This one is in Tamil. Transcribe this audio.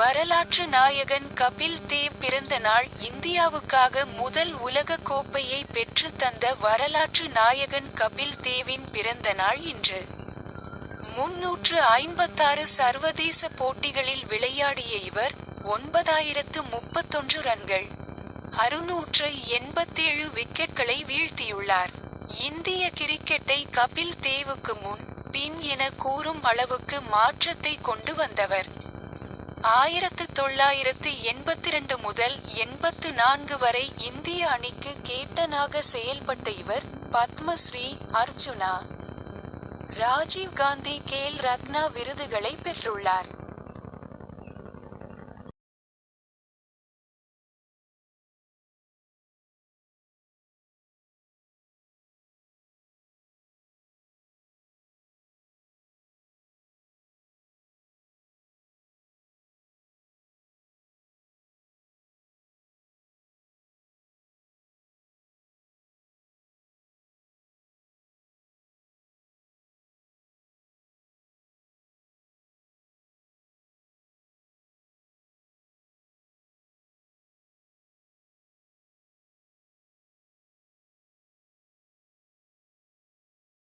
வரலாற்று நாயகன் கபில் தேவ் பிறந்த நாள் இந்தியாவுக்காக முதல் உலக கோப்பையை பெற்றுத் தந்த வரலாற்று நாயகன் கபில் தேவின் பிறந்த நாள் இன்று. முன்னூற்று ஐம்பத்தாறு சர்வதேச போட்டிகளில் விளையாடிய இவர், ஒன்பதாயிரத்து முப்பத்தொன்று ரன்கள். அறுநூற்று எண்பத்தேழு விக்கெட்களை வீழ்த்தியுள்ளார். இந்திய கிரிக்கெட்டை கபில் தேவுக்கு முன், பின் என கூறும் அளவுக்கு மாற்றத்தை கொண்டு வந்தவர். ஆயிரத்து தொள்ளாயிரத்து எண்பத்திரண்டு முதல் எண்பத்து நான்கு வரை இந்திய அணிக்கு கேப்டனாக செயல்பட்ட இவர், பத்மஸ்ரீ, அர்ஜுனா, ராஜீவ் காந்தி கேல் ரத்னா விருதுகளை பெற்றுள்ளார்.